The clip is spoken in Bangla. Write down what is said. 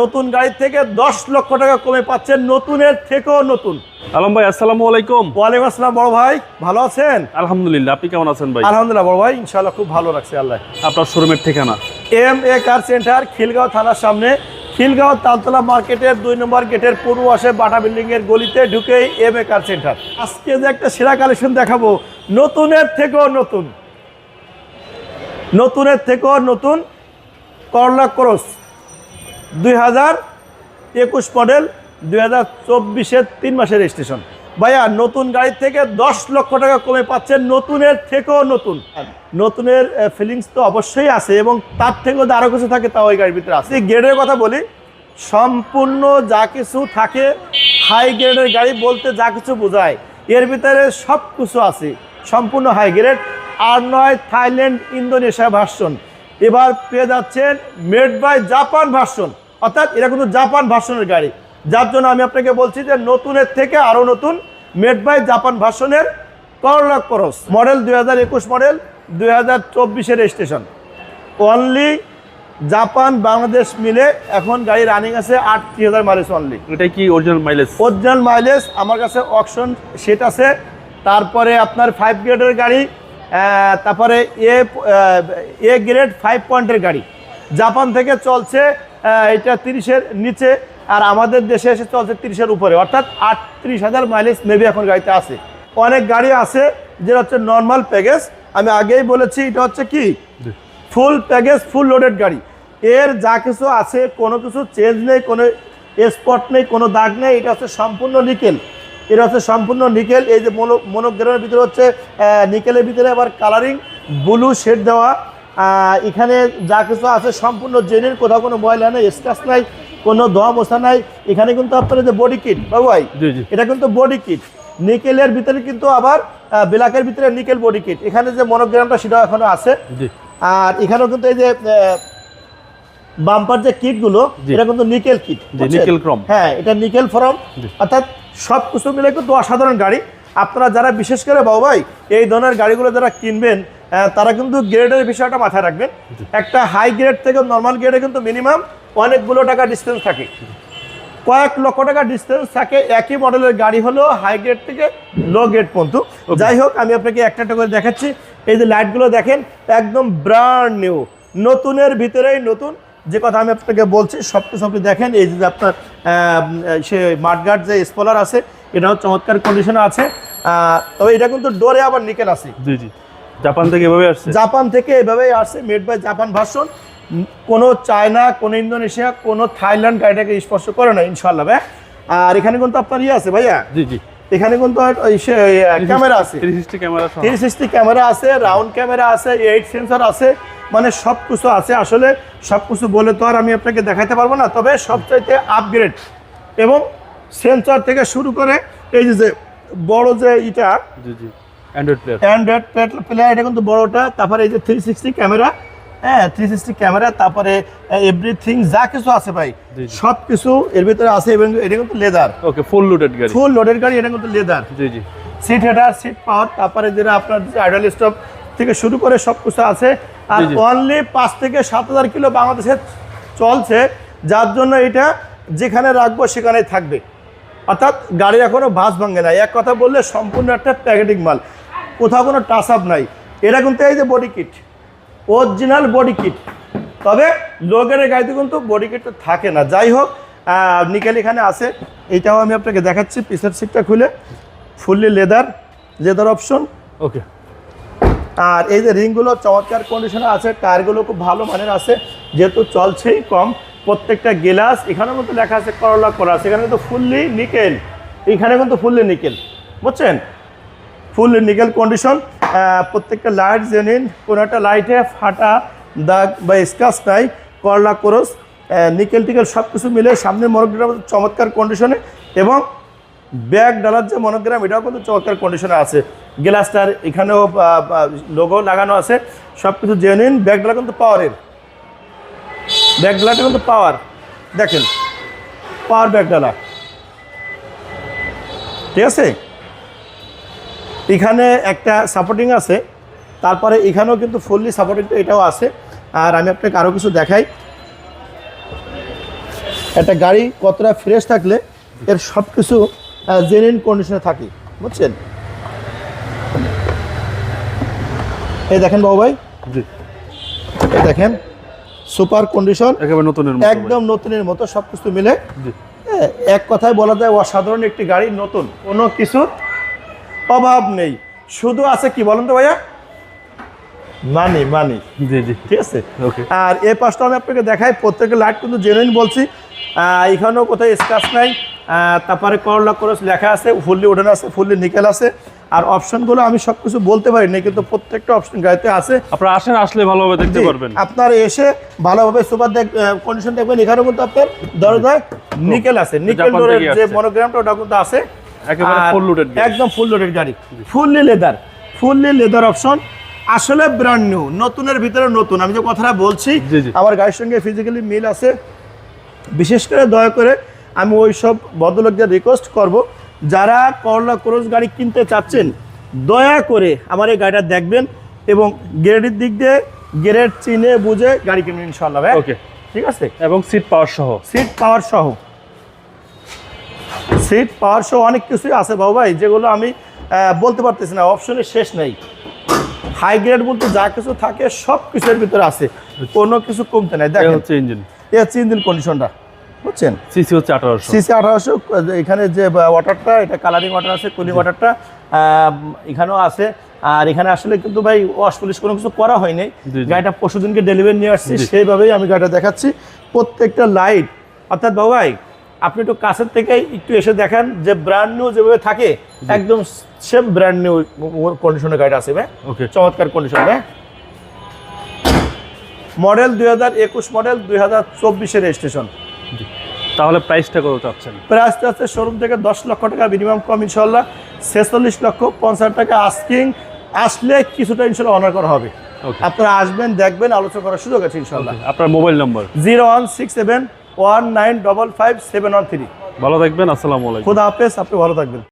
নতুন গাড়ির থেকে দশ লক্ষ টাকা কমে পাচ্ছেন নতুনের থেকেও নতুন। আলম ভাই আসসালামু আলাইকুম। ওয়ালাইকুম আসসালাম বড় ভাই। ভালো আছেন? আলহামদুলিল্লাহ আপনি কেমন আছেন ভাই? আলহামদুলিল্লাহ বড় ভাই। ইনশাল্লাহ খুব ভালো রাখছে আল্লাহ। আপনার শোরুমের ঠিকানা? M A car centre Khilgaon থানার সামনে। খিলগাঁও তালতলা মার্কেটের দুই নম্বর গেটের পূর্ব পাশে বাটা বিল্ডিং এর গলিতে ঢুকেই এম এ কার সেন্টার আজকে যে একটা সেরা কালেকশন দেখাবো নতুনের থেকেও নতুন। নতুনের থেকেও নতুন করলা ক্রস। দুই হাজার একুশ মডেল দুই হাজার চব্বিশের তিন মাসের রেজিস্ট্রেশন ভাইয়া নতুন গাড়ির থেকে দশ লক্ষ টাকা কমে পাচ্ছেন নতুনের থেকেও নতুন। নতুনের ফিলিংস তো অবশ্যই আছে এবং তার থেকেও আরও কিছু থাকে তাও ওই গাড়ির ভিতরে আছে। গ্রেডের কথা বলি সম্পূর্ণ যা কিছু থাকে হাই গ্রেডের গাড়ি বলতে যা কিছু বোঝায় এর ভিতরে সব কিছু আছে সম্পূর্ণ হাই গ্রেড আর নয় থাইল্যান্ড ইন্দোনেশিয়া ভার্সন এবার পেয়ে যাচ্ছেন মেড বাই জাপান ভার্সন অর্থাৎ এটা কিন্তু জাপান ভার্সনের গাড়ি। যার জন্য আমি আপনাকে বলছি যে নতুনের থেকে আরও নতুন মেড বাই জাপান ভার্সনের করলা করস মডেল দুই হাজার একুশ মডেল দুই হাজার চব্বিশের রেজিস্ট্রেশন অনলি জাপান বাংলাদেশ মিলে এখন গাড়ি রানিং আছে আট আটত্রিশ হাজার মাইলেজ অনলি এটা কি অরিজিনাল মাইলেজ অরিজিনাল মাইলেজ আমার কাছে অপশন সেট আছে। তারপরে আপনার ফাইভ গ্রেডের গাড়ি তারপরে এ এ গ্রেড ফাইভ পয়েন্টের গাড়ি। জাপান থেকে চলছে এটা তিরিশের নিচে, আর আমাদের দেশে এসে চলছে তিরিশের উপরে। অর্থাৎ আটত্রিশ হাজার মাইলেজ মেবি এখন গাড়িতে আছে। অনেক গাড়ি আছে, যেটা হচ্ছে নর্মাল প্যাকেজ আমি আগেই বলেছি, এটা হচ্ছে কি? ফুল প্যাকেজ ফুল লোডেড গাড়ি। এর যা কিছু আছে, কোনো কিছু চেঞ্জ নেই, কোনো স্পট নেই, কোনো দাগ নেই, এটা হচ্ছে সম্পূর্ণ নিকেল এটা হচ্ছে সম্পূর্ণ নিকেল এই যে মনো মনোগ্রামের ভিতরে হচ্ছে নিকেলের ভিতরে আবার কালারিং ব্লু শেড দেওয়া। এখানে যা কিছু আছে সম্পূর্ণ জেনের কোথাও কোনো ময়লা নেই স্ক্রাচ নাই কোনো ধোয়া মশা নাই। এখানে কিন্তু আপনার যে বডি কিট বাবু ভাই এটা কিন্তু বডি কিট। নিকেলের ভিতরে কিন্তু আবার ব্ল্যাকের ভিতরে নিকেল বডি কিট। এখানে যে মনোগ্রামটা সেটাও এখনও আছে। আর এখানেও কিন্তু এই যে বাম্পার যে কিটগুলো। এটা কিন্তু নিকেল কিট nickel chrome। হ্যাঁ এটা নিকেল ফরম। অর্থাৎ সব কিছু মিলে কিন্তু অসাধারণ গাড়ি। আপনারা যারা বিশেষ করে বাবু ভাই এই ধরনের গাড়িগুলো যারা কিনবেন তারা কিন্তু গ্রেডের বিষয়টা মাথায় রাখবেন। একটা হাই গ্রেড থেকে নর্মাল গ্রেডে কিন্তু মিনিমাম অনেকগুলো টাকা ডিস্টেন্স থাকে। কয়েক লক্ষ টাকা ডিস্টেন্স থাকে একই মডেলের গাড়ি হলো হাই গ্রেড থেকে লো গ্রেড পর্যন্ত। যাই হোক আমি আপনাকে একটা একটা করে দেখাচ্ছি। এই যে লাইটগুলো দেখেন একদম ব্র্যান্ড নিউ নতুনের ভিতরেই নতুন। যে কথা আমি আপনাকে বলছি সব কিছু আপনি দেখেন এই যে আপনার সে মাঠগার্ড যে স্পলার আছে এটাও চমৎকার কন্ডিশনে আছে। তবে এটা কিন্তু ডোরে আবার নিকেল আছে। জি জি। জাপান থেকে এভাবে আসছে? জাপান থেকে এভাবেই আসছে মেড বাই জাপান ভার্সন কোনো চায়না কোনো ইন্দোনেশিয়া কোনো থাইল্যান্ড গাড়িটাকে স্পর্শ করে না ইনশাল্লাহ ভাই। আর এখানে কিন্তু আপনার ইয়ে আছে ভাইয়া। জি জি। এখানে কিন্তু ক্যামেরা আছে। থ্রি সিক্সটি ক্যামেরা সহ। থ্রি সিক্সটি ক্যামেরা আছে রাউন্ড ক্যামেরা আছে এইট সেন্সর আছে মানে সব কিছু আছে। আসলে সব কিছু বলে তো আর আমি আপনাকে দেখাতে পারব না তবে সবচাইতে আপগ্রেড এবং সেন্সর থেকে শুরু করে এই যে বড় যে G G. Android Android player এটা কিন্তু বড়টা। তারপরে এই যে থ্রি সিক্সটি ক্যামেরা হ্যাঁ থ্রি সিক্সটি ক্যামেরা তারপরে এভরিথিং যা কিছু আছে ভাই। সব কিছু এর ভিতরে আছে এবং এটা কিন্তু লেদার ওকে ফুল লোডেড গাড়ি। ফুল লোডের গাড়ি এটা কিন্তু leather G G. Seat heater seat power তারপরে যেটা আপনার আইডল স্টপ থেকে শুরু করে সব কিছু আছে। আর। অনলি পাঁচ থেকে সাত হাজার কিলো বাংলাদেশে চলছে যার জন্য এটা যেখানে রাখব সেখানেই থাকবে। অর্থাৎ গাড়ি এখনও বাস ভাঙে নাই। এক কথা বললে সম্পূর্ণ একটা প্যাকেটিং মাল। কোথাও কোনো টাচ আপ নাই। এটা কিন্তু এই যে body kit original body kit তবে লোকের গাড়িতে কিন্তু বডি কিটটা থাকে না। যাই হোক নিকেল এখানে আছে। এইটাও আমি আপনাকে দেখাচ্ছি পিসের সিটটা খুলে। Fully leather leather option okay আর এই যে রিংগুলো চমৎকার কন্ডিশনে আছে। টায়ারগুলো খুব ভালো মানের আছে। যেহেতু চলছেই কম প্রত্যেকটা গ্লাস এখানের মধ্যে লেখা আছে করলা করা আছে। এখানে কিন্তু ফুললি নিকেল এখানে কিন্তু ফুললি নিকেল বুঝছেন? ফুল নিকেল কন্ডিশন প্রত্যেকটা লাইট জেনিন কোনো একটা লাইটে ফাটা, দাগ বা স্কাচ নাই করলা ক্রস নিকেল টিকেল সব কিছু মিলে সামনের মনোগ্রাম চমৎকার কন্ডিশনে এবং ব্যাগ ডালার যে মনোগ্রাম, এটাও কিন্তু চমৎকার কন্ডিশনে আছে। গ্লাসটার এখানেও লোগো লাগানো আছে। সব কিছু জেনুইন ব্যাগ ডালা কিন্তু পাওয়ারের ব্যাগ ডালাটা কিন্তু পাওয়ার দেখেন পাওয়ার ব্যাগ ডালা। ঠিক আছে? এখানে একটা সাপোর্টিং আছে তারপরে এখানেও কিন্তু ফুললি সাপোর্টিং এটাও আছে। আর আমি আপনাকে আরও কিছু দেখাই। একটা গাড়ি কতটা ফ্রেশ থাকলে এর সব কিছু জেনুইন কন্ডিশনে থাকে বুঝছেন? এই দেখেন বাবু ভাই। জি। এই দেখেন সুপার কন্ডিশন একেবারে নতুনের মতো একদম নতুনের মতো সব কিছু মিলে হ্যাঁ, এক কথায় বলা যায় অসাধারণ একটি গাড়ি নতুন। কোনো কিছুর অভাব নেই। শুধু আছে কি বলেন তো ভাইয়া? মানি মানি জি জি। ঠিক আছে? আর এই পাশটা আমি আপনাকে দেখাই প্রত্যেকের লাইট কিন্তু জেনুইন বলছি। এখানেও কোথাও স্ক্রাচ নাই। তারপরে করলা করস লেখা আছে ফুললি উডেন আছে ফুললি নিকেল আছে। আর অপশনগুলো আমি সব কিছু বলতে পারি না কিন্তু প্রত্যেকটা অপশন গাড়িতে আছে। আপনারা আসেন আসলে ভালোভাবে দেখতে পারবেন। আপনার এসে ভালোভাবে সুপার কন্ডিশন দেখবেন। এখানে কিন্তু আপনার দরজায় নিকেল আছে। নিকেল যে মনোগ্রামটা ওটা কিন্তু আছে। একেবারে ফুল লুটেড একদম ফুল লোডেড গাড়ি। Fully leather fully leather option আসলে ব্র্যান্ড নিউ নতুনের ভিতরে নতুন। আমি যে কথাটা বলছি। আমার গাড়ির সঙ্গে ফিজিক্যালি মিল আছে। বিশেষ করে দয়া করে আমি ওই সব ভদ্রলোকদের রিকোয়েস্ট করব যারা করলা ক্রোজ গাড়ি কিনতে চাচ্ছেন দয়া করে আমার এই গাড়িটা দেখবেন এবং গ্রেডের দিক দিয়ে গ্রেড চিনে বুঝে গাড়ি কিনবেন ইনশাল্লাহ ওকে ঠিক আছে? এবং সিট পাওয়ার সহ। সিট পাওয়ার সহ। সিট পাওয়ার অনেক কিছুই আছে বাবু ভাই যেগুলো আমি বলতে পারতেছি না অপশনের শেষ নেই। হাই গ্রেড বলতে যা কিছু থাকে সব কিছুর ভিতরে আছে। কোনো কিছু কমতে নাই দেখা হচ্ছে ইঞ্জিন এ হচ্ছে ইঞ্জিন কন্ডিশনটা বুঝছেন? সিসি হচ্ছে আঠারোশো। সিসি আঠারোশো এখানে যে ওয়াটারটা এটা কালারিং ওয়াটার আছে কুলিং ওয়াটারটা এখানেও আছে। আর এখানে আসলে কিন্তু ভাই ওয়াশ পুলিশ কোনো কিছু করা হয়নি। গাড়িটা পরশুদিনকে ডেলিভারি নিয়ে আসছি সেইভাবেই আমি গাড়িটা দেখাচ্ছি। প্রত্যেকটা লাইট অর্থাৎ বাবু ভাই আপনি একটু কাছের থেকে একটু এসে দেখেন যে ব্র্যান্ড নিউ যেভাবে থাকে একদম সেম ব্র্যান্ড নিউ কন্ডিশনের গাড়িটা আছে ভাই। ওকে চমৎকার কন্ডিশন ভাই। মডেল দুই হাজার একুশ মডেল দুই হাজার চব্বিশের রেজিস্ট্রেশন তাহলে প্রাইসটা কত চাচ্ছেন? প্রাইসটা আছে শোরুম থেকে দশ লক্ষ টাকা মিনিমাম কম ইনশাল্লাহ ছেচল্লিশ লক্ষ পঞ্চাশ টাকা আস্কিং আসলে কিছুটা ইনশাল্লাহ অনার করা হবে। আপনারা আসবেন দেখবেন আলোচনা করার সুযোগ আছে ইনশাল্লাহ আপনার mobile number zero one six seven one nine double five seven one three. ভালো থাকবেন আসসালামু আলাইকুম। খুদা হাফেজ আপনি ভালো থাকবেন।